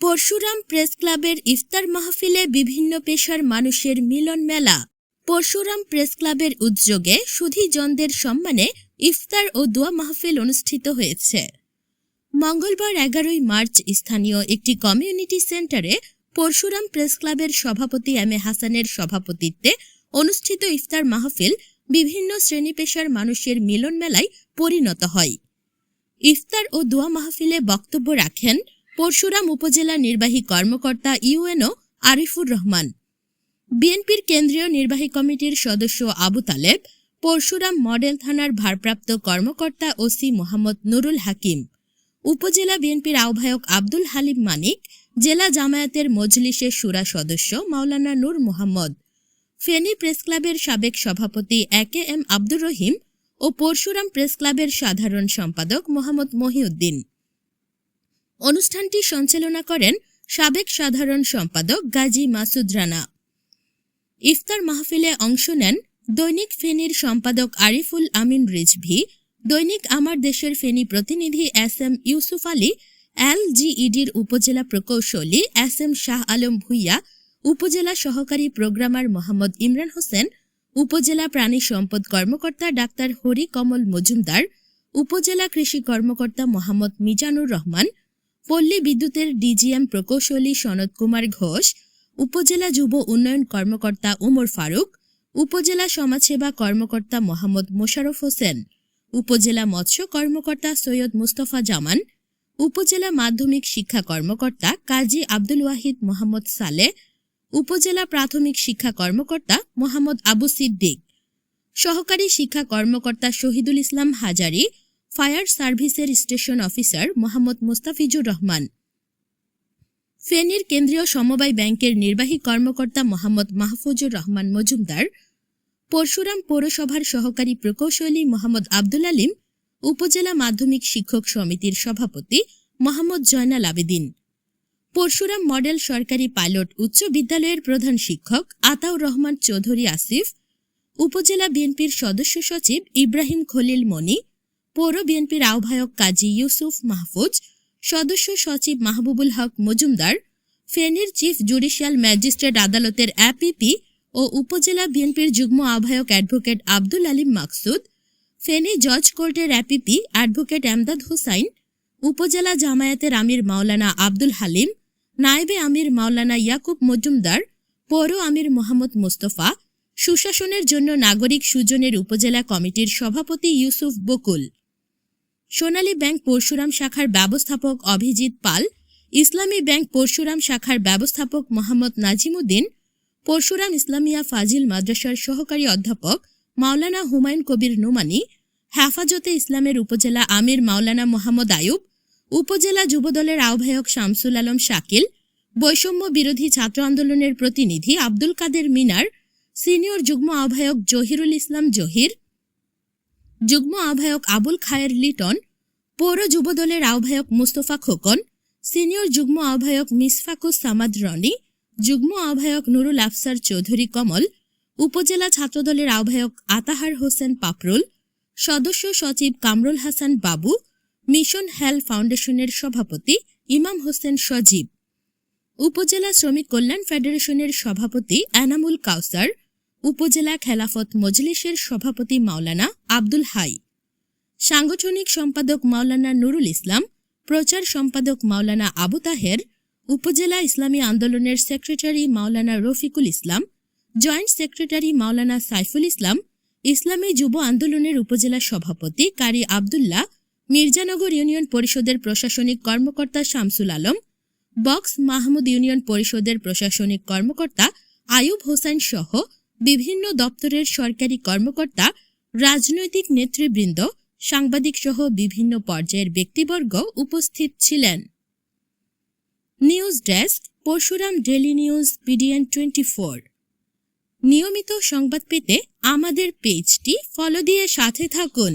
Parashuram press ক্লাবের ইফতার মাহফিলে বিভিন্ন পেশার মানুষের মিলন মেলা। পরশুরাম প্রেস ক্লাবের উদ্যোগে সুধীজনদের সম্মানে ইফতার ও দোয়া মাহফিল অনুষ্ঠিত হয়েছে। মঙ্গলবার এগারোই মার্চ স্থানীয় একটি কমিউনিটি সেন্টারে পরশুরাম প্রেস ক্লাবের সভাপতি এম এ হাসানের সভাপতিত্বে অনুষ্ঠিত ইফতার মাহফিল বিভিন্ন শ্রেণি পেশার মানুষের মিলন মেলায় পরিণত হয়। ইফতার ও দোয়া মাহফিলে বক্তব্য রাখেন পরশুরাম উপজেলা নির্বাহী কর্মকর্তা ইউএনও আরিফুর রহমান। বিএনপির কেন্দ্রীয় নির্বাহী কমিটির সদস্য আবু তালেব, পরশুরাম মডেল থানার ভারপ্রাপ্ত কর্মকর্তা ওসি মোহাম্মদ নুরুল হাকিম, উপজেলা বিএনপির আহ্বায়ক আব্দুল হালিম মানিক, জেলা জামায়াতের মজলিসের সুরা সদস্য মাওলানা নূর মোহাম্মদ। ফেনী প্রেস ক্লাবের সাবেক সভাপতি A K M Abdur Rahim O Parshuram press ক্লাবের সাধারণ সম্পাদক মোহাম্মদ মহিউদ্দিন। অনুষ্ঠানটি সঞ্চালনা করেন সাবেক সাধারণ সম্পাদক গাজী মাসুদ রানা। ইফতার মাহফিলে অংশ নেন দৈনিক ফেনীর সম্পাদক আরিফুল আমিন রিজভি, দৈনিক আমার দেশের ফেনী প্রতিনিধি S M Yusuf Ali, L এলজিইডির উপজেলা প্রকৌশলী এস এম শাহ আলম ভুইয়া, উপজেলা সহকারী প্রোগ্রামার মোহাম্মদ ইমরান হোসেন উপজেলা প্রাণী সম্পদ কর্মকর্তা ডাক্তার হরি কমল মজুমদার, উপজেলা কৃষি কর্মকর্তা মোহাম্মদ মিজানুর রহমান, পল্লী বিদ্যুতের ডিজিএম প্রকৌশলী সনদ কুমার ঘোষ, উপজেলা যুব উন্নয়ন কর্মকর্তা উমর ফারুক, উপজেলা সমাজসেবা কর্মকর্তা মোহাম্মদ মোশাররফ হোসেন, উপজেলা মৎস্য কর্মকর্তা সৈয়দ মুস্তফা জামান, উপজেলা মাধ্যমিক শিক্ষা কর্মকর্তা কাজী আব্দুল ওয়াহিদ মোহাম্মদ সালে উপজেলা প্রাথমিক শিক্ষা কর্মকর্তা মোহাম্মদ আবু সিদ্দিক, সহকারী শিক্ষা কর্মকর্তা শহীদুল ইসলাম হাজারি, ফায়ার সার্ভিসের স্টেশন অফিসার মোহাম্মদ মোস্তাফিজুর রহমান। ফেনীর কেন্দ্রীয় সমবায় ব্যাংকের নির্বাহী কর্মকর্তা মোহাম্মদ মাহফুজুর রহমান মজুমদার, পরশুরাম পৌরসভার সহকারী প্রকৌশলী মোহাম্মদ আব্দুল আলিম, উপজেলা মাধ্যমিক শিক্ষক সমিতির সভাপতি মোহাম্মদ জয়নাল আবেদিন। পরশুরাম মডেল সরকারি পাইলট উচ্চ বিদ্যালয়ের প্রধান শিক্ষক আতাউর রহমান চৌধুরী আসিফ, উপজেলা বিএনপির সদস্য সচিব ইব্রাহিম খলিল মনি পৌর বিএনপির আহ্বায়ক কাজী ইউসুফ মাহফুজ, সদস্য সচিব মাহবুবুল হক মজুমদার, ফেনীর চিফ জুডিশিয়াল ম্যাজিস্ট্রেট আদালতের অ্যাপিপি ও উপজেলা বিএনপির যুগ্ম আহ্বায়ক অ্যাডভোকেট আব্দুল আলিম মাকসুদ, ফেনী জজ কোর্টের অ্যাপিপি অ্যাডভোকেট এমদাদ হুসাইন, উপজেলা জামায়াতের আমির মাওলানা আব্দুল হালিম নায়েবে আমির মাওলানা ইয়াকুব মজুমদার, পৌর আমির মোহাম্মদ মোস্তফা, সুশাসনের জন্য নাগরিক সুজনের উপজেলা কমিটির সভাপতি ইউসুফ বকুল। সোনালী ব্যাংক পরশুরাম শাখার ব্যবস্থাপক অভিজিৎ পাল, ইসলামী ব্যাংক পরশুরাম শাখার ব্যবস্থাপক মোহাম্মদ নাজিমুদ্দিন, পরশুরাম ইসলামিয়া ফাজিল মাদ্রাসার সহকারী অধ্যাপক মাওলানা হুমায়ুন কবির নোমানি, হেফাজতে ইসলামের উপজেলা আমির মাওলানা মোহাম্মদ আয়ুব উপজেলা যুবদলের আহ্বায়ক শামসুল আলম শাকিল, বৈষম্য বিরোধী ছাত্র আন্দোলনের প্রতিনিধি আব্দুল কাদের মিনার, সিনিয়র যুগ্ম আহ্বায়ক জহিরুল ইসলাম জহির, যুগ্ম আহ্বায়ক আবুল খায়ের লিটন, পৌর যুবদলের আহ্বায়ক মুস্তফা খোকন, সিনিয়র যুগ্ম আহ্বায়ক মিসফাকুস সামাদ রনি, যুগ্ম আহ্বায়ক নুরুল আফসার চৌধুরী কমল, উপজেলা ছাত্রদলের আহ্বায়ক আতাহার হোসেন পাপরুল, সদস্য সচিব কামরুল হাসান বাবু মিশন হেল ফাউন্ডেশনের সভাপতি ইমাম হোসেন সজীব। উপজেলা শ্রমিক কল্যাণ ফেডারেশনের সভাপতি এনামুল কাউসার। উপজেলা খেলাফত মজলিসের সভাপতি মাওলানা আব্দুল হাই। সাংগঠনিক সম্পাদক মাওলানা নুরুল ইসলাম। প্রচার সম্পাদক মাওলানা আবু তাহের। উপজেলা ইসলামী আন্দোলনের secretary Maulana Rafiqul Islam. Joint secretary Maulana Saiful Islam. ইসলামী যুব আন্দোলনের উপজেলা সভাপতি কারি আবদুল্লাহ। মির্জানগর ইউনিয়ন পরিষদের প্রশাসনিক কর্মকর্তা শামসুল আলম, বক্স মাহমুদ ইউনিয়ন পরিষদের প্রশাসনিক কর্মকর্তা আয়ুব হোসেন সহ বিভিন্ন দপ্তরের সরকারি কর্মকর্তা, রাজনৈতিক নেতৃবৃন্দ, সাংবাদিক সহ বিভিন্ন পর্যায়ের ব্যক্তিবর্গ উপস্থিত ছিলেন। News desk, Parshuram daily news PDN twenty four. নিয়মিত সংবাদ পেতে আমাদের পেজটি ফলো দিয়ে সাথে থাকুন।